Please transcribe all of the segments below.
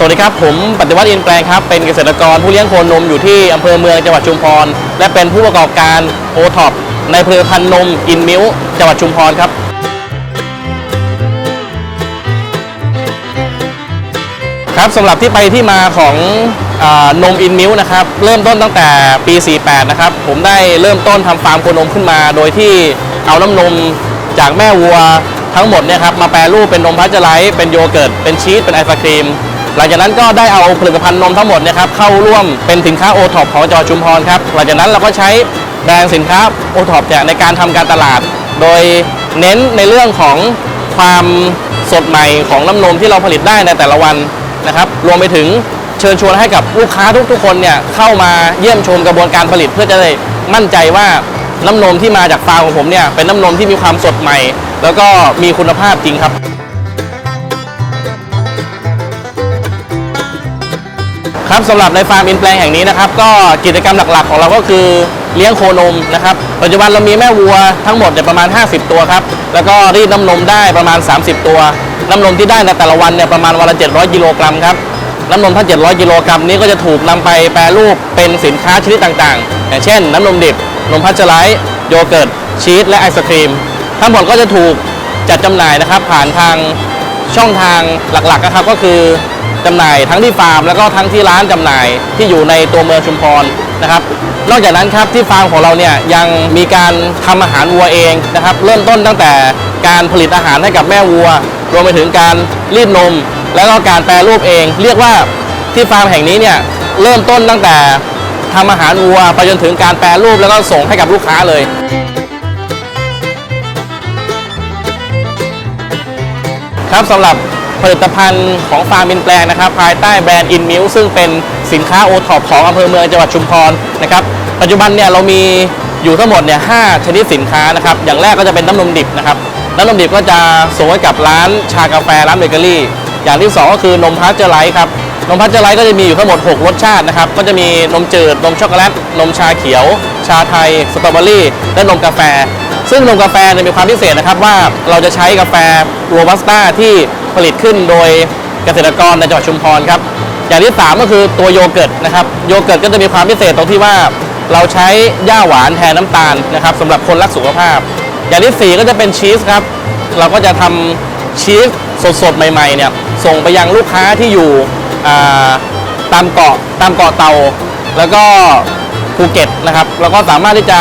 สวัสดีครับ ผมปฏิวัติอินแปลงครับ เป็นเกษตรกรผู้เลี้ยงโคนนมอยู่ที่อำเภอเมืองจังหวัดชุมพร และเป็นผู้ประกอบการโอท็อปในผลิตภัณฑ์นมอินมิลจังหวัดชุมพรครับครับสำหรับที่ไปที่มาของอานมอินมิลนะครับเริ่มต้นตั้งแต่ปี 48 นะครับ ผมได้เริ่มต้นทำฟาร์มโคนมขึ้นมา โดยที่เอาน้ำนมจากแม่วัวทั้งหมดเนี่ยครับมาแปรรูปเป็นนมพัชไลท์เป็นโยเกิร์ตเป็นชีสเป็นไอศครีม หลังจากนั้นก็ได้เอาผลิตภัณฑ์นมทั้งหมดนยครับเข้าร่วมเป็นสินค้าโอท็อปของจังหวัดชุมพรครับหลังจากนั้นเราก็ใช้แบรนด์สินค้าโอท็อปเนี่ยในการทำการตลาด โดยเน้นในเรื่องของความสดใหม่ของน้ำนมที่เราผลิตได้ในแต่ละวันนะครับ รวมไปถึงเชิญชวนให้กับลูกค้าทุกๆคนเนี่ยเข้ามาเยี่ยมชมกระบวนการผลิตเพื่อจะได้มั่นใจว่าน้ำนมที่มาจากฟาร์มของผมเนี่ยเป็นน้ำนมที่มีความสดใหม่ แล้วก็มีคุณภาพจริงครับ ครับสำหรับในฟาร์มอินแปลงแห่งนี้นะครับก็กิจกรรมหลักๆ ของเราก็คือเลี้ยงโคนมนะครับปัจจุบันเรามีแม่วัวทั้งหมดเนี่ยประมาณ 50 ตัวครับแล้วก็รีดน้ำนมได้ประมาณ 30 ตัว น้ำนมที่ได้ในแต่ละวันเนี่ยประมาณวันละ 700 กิโลกรัมครับน้ำนมทั้ง 700 กิโลกรัมนี้ก็จะถูกนำไปแปรรูปเป็นสินค้าชนิดต่างๆ อย่างเช่น น้ำนมดิบ นมพัชไลท์โยเกิร์ต ชีส และไอศครีม ทั้งหมดก็จะถูกจัดจำหน่ายนะครับผ่านทางช่องทางหลักๆนะครับก็คือ จำหน่ายทั้งที่ฟาร์มแล้วก็ทั้งที่ร้านจำหน่ายที่อยู่ในตัวเมืองชุมพรนะครับนอกจากนั้นครับที่ฟาร์มของเราเนี่ยยังมีการทำอาหารวัวเองนะครับเริ่มต้นตั้งแต่การผลิตอาหารให้กับแม่วัว รวมไปถึงการรีดนม แล้วก็การแปรรูปเอง เรียกว่าที่ฟาร์มแห่งนี้เนี่ยเริ่มต้นตั้งแต่ทำอาหารวัวไปจนถึงการแปรรูปแล้วก็ส่งให้กับลูกค้าเลยครับสำหรับ ผลิตภัณฑ์ของฟาร์มินแปลงนะครับภายใต้แบรนด์อินมิลซึ่งเป็นสินค้าโอท็อปของอำเภอเมืองจังหวัดชุมพรนะครับปัจจุบันเนี่ยเรามีอยู่ทั้งหมดเนี่ยห้าชนิดสินค้านะครับอย่างแรกก็จะเป็นน้ำนมดิบนะครับน้ำนมดิบก็จะส่งให้กับร้านชากาแฟร้านเบเกอรี่ อย่างที่สองก็คือนมพาสเจอร์ไลท์ครับนมพาสเจอร์ไลท์ก็จะมีอยู่ทั้งหมด 6 รสชาตินะครับ ก็จะมีนมจืด นมช็อกโกแลต นมชาเขียว ชาไทย สตรอเบอรี่ และนมกาแฟ ซึ่งนมกาแฟเนี่ยมีความพิเศษนะครับว่าเราจะใช้กาแฟโรบัสต้าที่ ผลิตขึ้นโดยเกษตรกรในจังหวัดชุมพรครับ อย่างที่ 3 ก็คือตัวโยเกิร์ตนะครับ โยเกิร์ตก็จะมีความพิเศษตรงที่ว่าเราใช้หญ้าหวานแทนน้ำตาลนะครับสำหรับคนรักสุขภาพ อย่างที่ 4 ก็จะเป็นชีสครับ เราก็จะทำชีสสดๆ ใหม่ๆเนี่ยส่งไปยังลูกค้าที่อยู่ตามเกาะตามเกาะเตา แล้วก็ภูเก็ตนะครับแล้วก็สามารถที่จะ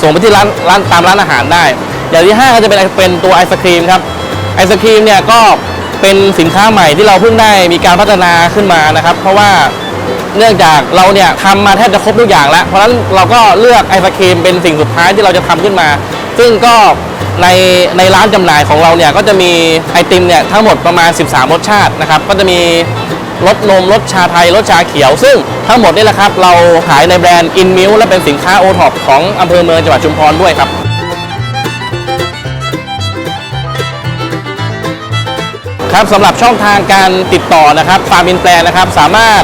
ส่งไปที่ร้านร้านตามร้านอาหารได้ อย่างที่ 5 ก็จะเป็นเป็นตัวไอศครีมครับไอศครีมเนี่ยก็ เป็นสินค้าใหม่ที่เราเพิ่งได้มีการพัฒนาขึ้นมานะครับ เพราะว่าเนื่องจากเราเนี่ยทำมาแทบจะครบทุกอย่างแล้ว เพราะฉะนั้นเราก็เลือกไอศครีมเป็นสิ่งสุดท้ายที่เราจะทำขึ้นมา ซึ่งก็ในในร้านจำหน่ายของเราเนี่ยก็จะมีไอติมเนี่ยทั้งหมดประมาณ 13 รสชาตินะครับ ก็จะมีรสนมรสชาไทยรสชาเขียว ซึ่งทั้งหมดนี่แหละครับ เราขายในแบรนด์อินมิลและเป็นสินค้าโอท็อปของอำเภอเมืองจังหวัดชุมพรด้วยครับ ครับสำหรับช่องทางการติดต่อนะครับฟาร์มอินแปลงนะครับ สามารถ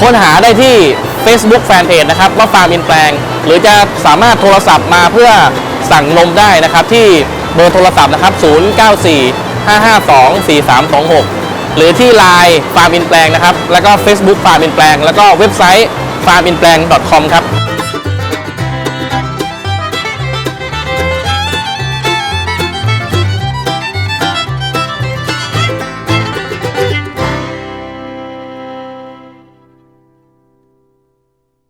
ค้นหาได้ที่ Facebook Fanpage นะครับว่าฟาร์มอินแปลง หรือจะสามารถโทรศัพท์มาเพื่อสั่งนมได้นะครับที่เบอร์โทรศัพท์นะครับ 094 552 4326 หรือที่ Line ฟาร์มอินแปลงนะครับ แล้วก็ Facebook ฟาร์มอินแปลง แล้วก็เว็บไซต์ farminplang.com ครับ